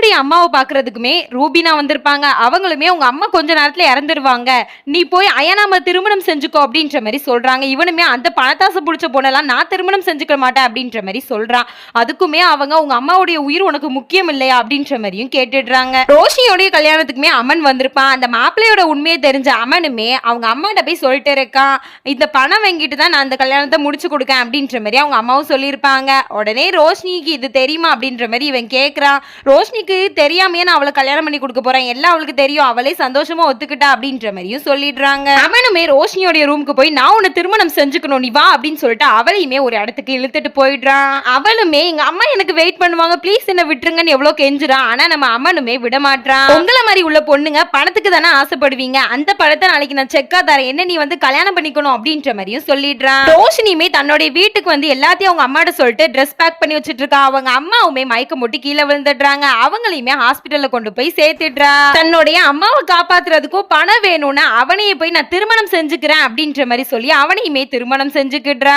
ரூபினுடைய அம்மாவை பாக்குறதுக்குமே ரூபினா வந்திருப்பாங்க. அவங்களுமே உங்க அம்மா கொஞ்ச நேரத்துல இறந்துருவாங்க. நீ போய் அயனாம திருமணம் செஞ்சுக்கோ அப்படின்ற மாதிரி சொல்றாங்க. இவனுமே அந்த பணத்தாசை பிடிச்ச பொண்ணெல்லாம் நான் திருமணம் செஞ்சுக்க மாட்டேன் அப்படின்ற மாதிரி சொல்றான். அதுக்குமே அவங்க உங்க அம்மாவுடைய உயிர் உனக்கு முக்கியம் இல்லையா அப்படின்ற மாதிரியும் கேட்டுடுறாங்க. ரோஷியோடைய கல்யாணத்துக்குமே அமன் வந்திருப்பான். அந்த மாப்பிள்ளையோட உண்மையை தெரிஞ்ச அமனுமே அவங்க அம்மாட்ட போய் சொல்லிட்டு இருக்கான். இந்த பணம் வாங்கிட்டு தான் நான் அந்த கல்யாணத்தை முடிச்சு கொடுக்கேன் அப்படின்ற மாதிரி அவங்க அம்மாவும் சொல்லியிருப்பாங்க. உடனே ரோஷினிக்கு இது தெரியுமா அப்படின்ற மாதிரி இவன் கேட்குறான் ரோஷினிக்கு தெரியாமையே நான் அவளை கல்யாணம் பண்ணி கொடுக்க போறேன். எல்லாம் அவளுக்கு தெரியும். அவளே சந்தோஷமா ஒத்துக்கிட்டா அப்படின்ற மாதிரியும் சொல்லிடுறாங்க. அவனுமே ரோஷினியோடைய ரூமுக்கு போய் நான் உன்னை திருமணம் செஞ்சுக்கணும் நீ வா அப்படின்னு சொல்லிட்டு அவளையுமே ஒரு இடத்துக்கு இழுத்துட்டு போயிடுறான். அவளுமே எங்க அம்மா எனக்கு வெயிட் பண்ணுவாங்க. ப்ளீஸ் என்ன விட்டுருங்கன்னு எவ்வளோ கெஞ்சுறான். ஆனா நம்ம அம்மனுமே விட மாட்டான் உங்களை மாதிரி உள்ள பொண்ணுங்க பணத்துக்கு தானே ஆசைப்படுவீங்க. அந்த படத்தை நாளைக்கு நான் செக்கா தரேன். என்ன நீ வந்து கல்யாணம் பண்ணிக்கணும் அப்படின்ற மாதிரியும் சொல்லிடுறான். ரோஷினியுமே தன்னுடைய வீட்டுக்கு வந்து எல்லாத்தையும் அவங்க அம்மாட்ட சொல்லிட்டு ட்ரெஸ் பேக் பண்ணி வச்சுட்டு இருக்கா. அவங்க அம்மாவுமே மயக்கம் மூட்டி கீழே விழுந்துடுறாங்க. அவங்களையுமே ஹாஸ்பிட்டல்ல கொண்டு போய் சேர்த்துடுறா. தன்னுடைய அம்மாவை காப்பாத்துறதுக்கும் பணம் வேணும்னு அவனையே போய் நான் திருமணம் செஞ்சுக்கிறேன் அப்படின்ற மாதிரி சொல்லி அவனையுமே திருமணம் செஞ்சுக்கிடுறா.